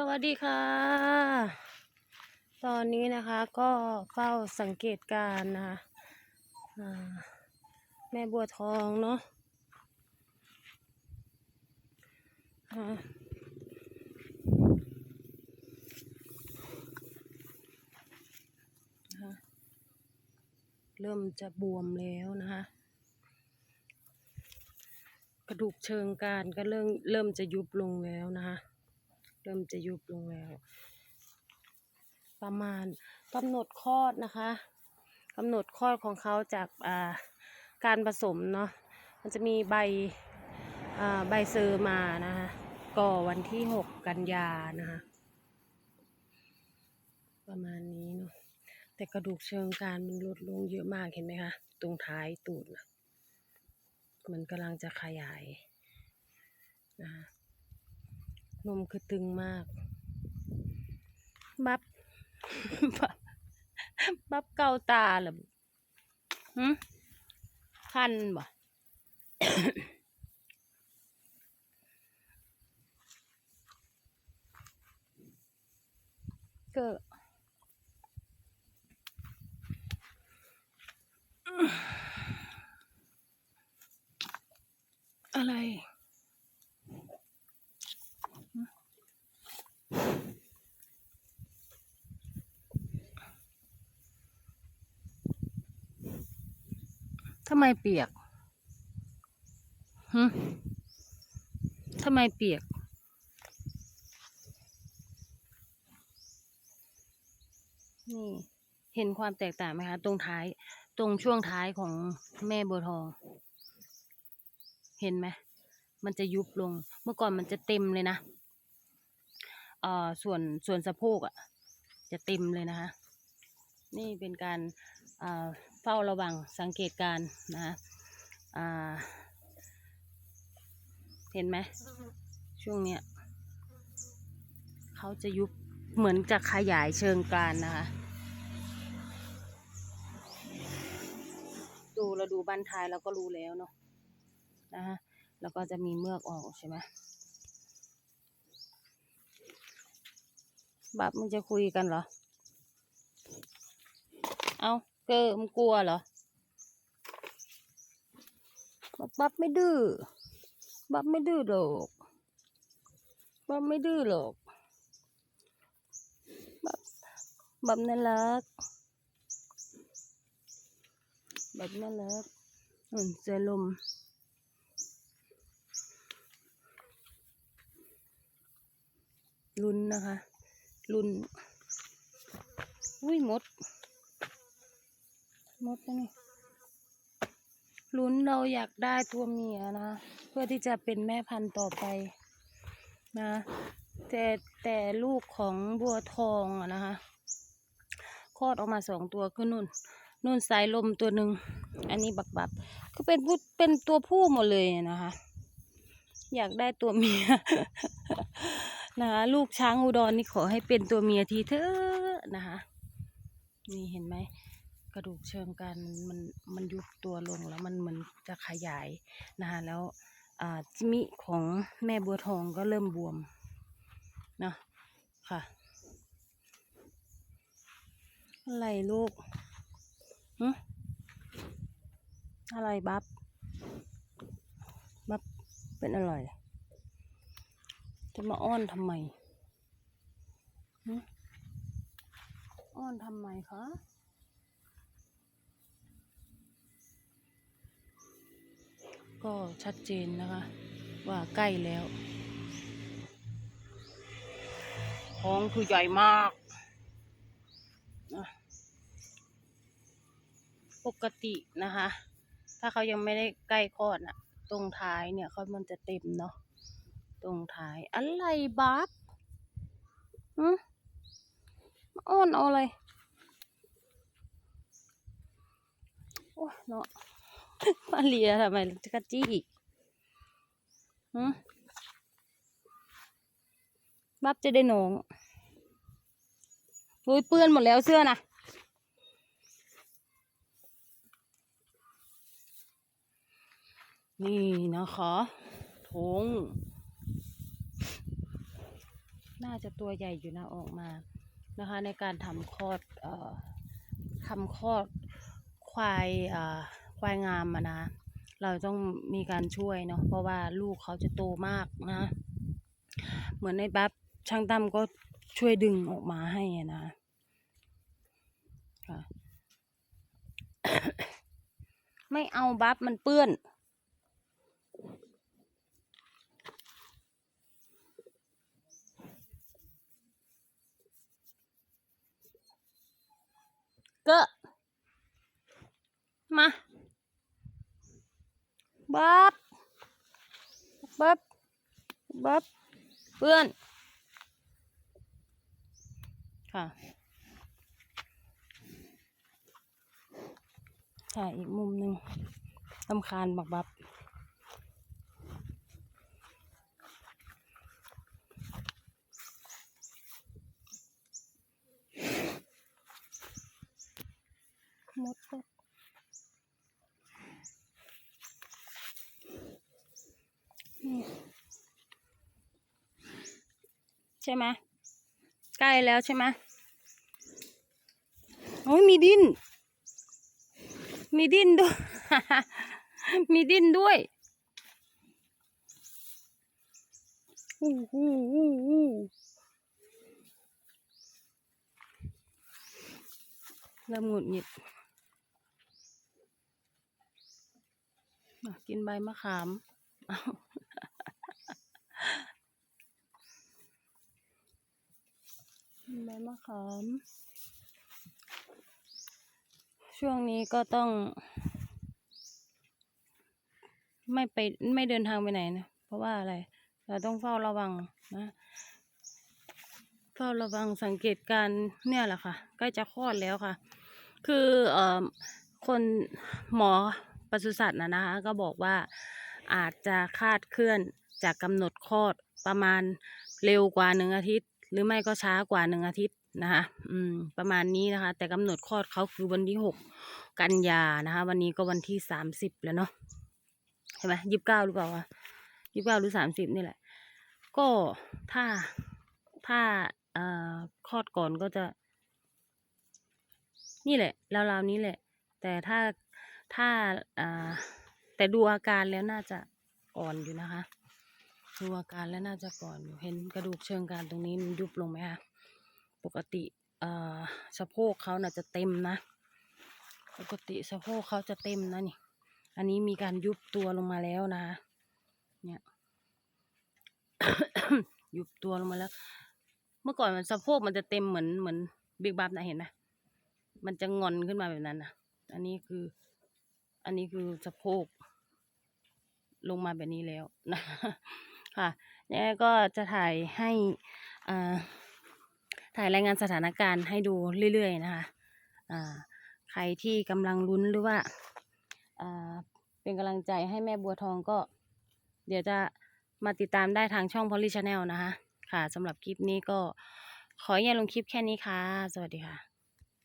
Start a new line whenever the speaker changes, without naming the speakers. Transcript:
สวัสดีค่ะ ตอนนี้นะคะก็เฝ้าสังเกตการณ์นะคะแม่บัวทองเนาะะะเริ่มจะบวมแล้วนะคะกระดูกเชิงกรานก็เริ่มเริ่มจะยุบลงแล้วนะคะ ริ่มจะยุบลงแล้ว ประมาณกำหนดคลอดนะคะกำหนดคลอดของเขาจากอ่าการผสมเนาะมันจะมีใบอ่าใบเซอร์มานะคะก่อวันที่หกกันยานะคะประมาณนี้เนาะแต่กระดูกเชิงกรานมันลดลงเยอะมากเห็นไหมคะตรงท้ายตูดนะมันกำลังจะขยายนะคะ นมคือตึงมาก บับ บับบับเกาตาเหรอหึคันบ่ก็อะไร ทำไมเปียกหึทำไมเปียก นี่ เห็นความแตกต่างไหมคะ ตรงท้าย ตรงช่วงท้ายของแม่บัวทอง เห็นไหม มันจะยุบลง เมื่อก่อนมันจะเต็มเลยนะเอ่อส่วนส่วนสะโพกอะ่ะ จะเต็มเลยนะคะ นี่เป็นการอ่า เฝ้าระวังสังเกตการนะเห็นไหมช่วงเนี้ยเขาจะยุบเหมือนจะขยายเชิงกรานนะคะ ดูเราดูบันท้ายเราก็รู้แล้วเนาะนะคะแล้วก็จะมีเมือกออกใช่ไหมบับมึงจะคุยกันเหรอ เอา เกอมึงกลัวเหรอบับบับไม่ดื้อบับไม่ดื้อหรอกบับไม่ดื้อหรอกบับบับน่ารักบับน่ารักอืมเสือลมลุ้นนะคะ ลุ้น อุ้ยมด มดนะนี่ลุ้นเราอยากได้ตัวเมียนะ เพื่อที่จะเป็นแม่พันธุ์ต่อไปนะ แต่แต่ลูกของบัวทองอะนะคะคลอดออกมาสองตัวคือนุ่น นุ่นสายลมตัวหนึ่งอันนี้บักบับก็เป็นผู้เป็นตัวผู้หมดเลยนะคะ อยากได้ตัวเมียนะคะลูกช้างอุดรนี่ขอให้เป็นตัวเมียทีเถอะนะคะนี่เห็นไหม ระดูกเชิงกรานมันมันมันยุบตัวลงแล้วมันเหมือนจะขยายนะคะแล้วอ่าจิมิของแม่บัวทองก็เริ่มบวมเนาะค่ะ อะไรลูกหึอะไรบับบับเป็นอะไรจะมาอ้อนทำไมอ้อนทำไมคะ ก็ชัดเจนนะคะ ว่าใกล้แล้วท้องคือใหญ่มากนะปกตินะคะ ถ้าเขายังไม่ได้ใกล้คลอดน่ะ ตรงท้ายเนี่ยเขามันจะเต็มเนาะ ตรงท้าย อะไรบัฟอืมมาอ้อนเอาอะไร โอ้ยเนาะ มาเลียทำไมจะกระจี้อีกบับจะได้หนองอุ้ยเปื้อนหมดแล้วเสื้อนะนี่นะคะทงน่าจะตัวใหญ่อยู่นะออกมานะคะ ในการทำคลอดอทำคลอดควายอ่อ ควายงามอะนะ เราต้องมีการช่วยเนาะเพราะว่าลูกเขาจะโตมากนะ เหมือนในบับช่างตั้มก็ช่วยดึงออกมาให้นะค่ะไม่เอาบัฟมันเปื้อน ก็มา บับบับบับเพื่อน ค่ะ ค่ะ อีกมุมหนึ่งตำคาญบักบับ มดก็นี่ ใช่ไหมใกล้แล้วใช่ไหมโอ้ยมีดิน มีดินด้วย มีดินด้วยอู้หูอู้หูเริ่มหงุดหงิดกินใบมะขาม เอา กินใบมช่วงนี้ก็ต้อง ไม่ไปไม่เดินทางไปไหนนะ เพราะว่าอะไร เราต้องเฝ้าระวังนะ เฝ้าระวังสังเกตการเนี่ยแหละค่ะ ใกล้จะคลอดแล้วค่ะ คือเอ่อคนหมอปศุสัตว์นะนะคะ ก็บอกว่าอาจจะคาดเคลื่อนจากกำหนดคลอดประมาณเร็วกว่าหนึ่งอาทิตย์ หรือไม่ก็ช้ากว่าหนึ่งอาทิตย์ นะคะ อืม ประมาณนี้นะคะ แต่กำหนดคลอดเขาคือวันที่หกกันยานะคะ วันนี้ก็วันที่สามสิบแล้วเนาะใช่ไหมยี่สิบเก้าหรือเปล่าวะยี่สิบเก้าหรือสามสิบนี่แหละ ก็ถ้าถ้าเอ่อคลอดก่อนก็จะ นี่แหละราวๆนี้แหละ แต่ถ้าถ้าอ่าแต่ดูอาการแล้วน่าจะก่อนอยู่นะคะ ดูอาการแล้วน่าจะก่อนอยู่เห็นกระดูกเชิงกรานตรงนี้มันยุบลงไหมคะ ปกติสะโพกเขาน่าจะเต็มนะ ปกติสะโพกเขาจะเต็มนะนี่ อันนี้มีการยุบตัวลงมาแล้วนะคะเนี่ยยุบตัวลงมาแล้ว เมื่อก่อนมันสะโพกมันจะเต็มเหมือนเหมือนบิ๊กบัฟนะเห็นไหมมันจะงอนขึ้นมาแบบนั้นนะอันนี้คือ อันนี้คือสะโพกลงมาแบบนี้แล้วนะค่ะยังไงก็จะถ่ายให้อ่า ถ่ายรายงานสถานการณ์ให้ดูเรื่อยๆนะคะอ่าใครที่กำลังลุ้นหรือว่าอ่าเป็นกำลังใจให้แม่บัวทองก็ เดี๋ยวจะมาติดตามได้ทางช่อง Polly Channel นะคะ ค่ะสำหรับคลิปนี้ก็ขออย่าลงคลิปแค่นี้ค่ะ สวัสดีค่ะ